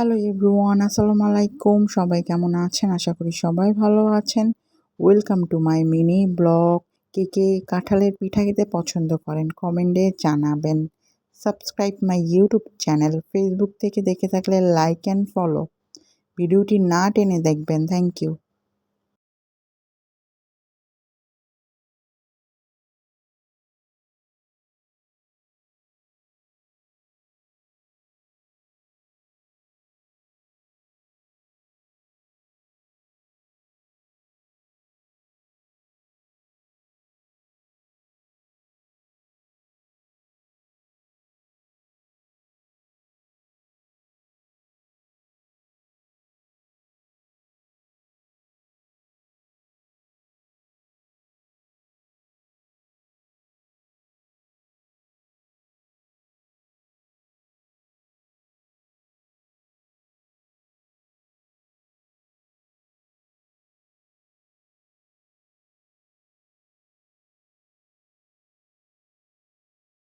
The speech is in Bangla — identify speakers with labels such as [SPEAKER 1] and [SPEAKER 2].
[SPEAKER 1] হ্যালো এভরিওয়ান আসসালামু আলাইকুম সবাই কেমন আছেন? আশা করি সবাই ভালো আছেন। Welcome to my mini blog কে কে কাঁঠালের পিঠা খেতে পছন্দ করেন কমেন্টে জানাবেন। Subscribe my YouTube channel Facebook থেকে দেখে থাকলে লাইক অ্যান্ড ফলো ভিডিওটি না টেনে দেখবেন। Thank you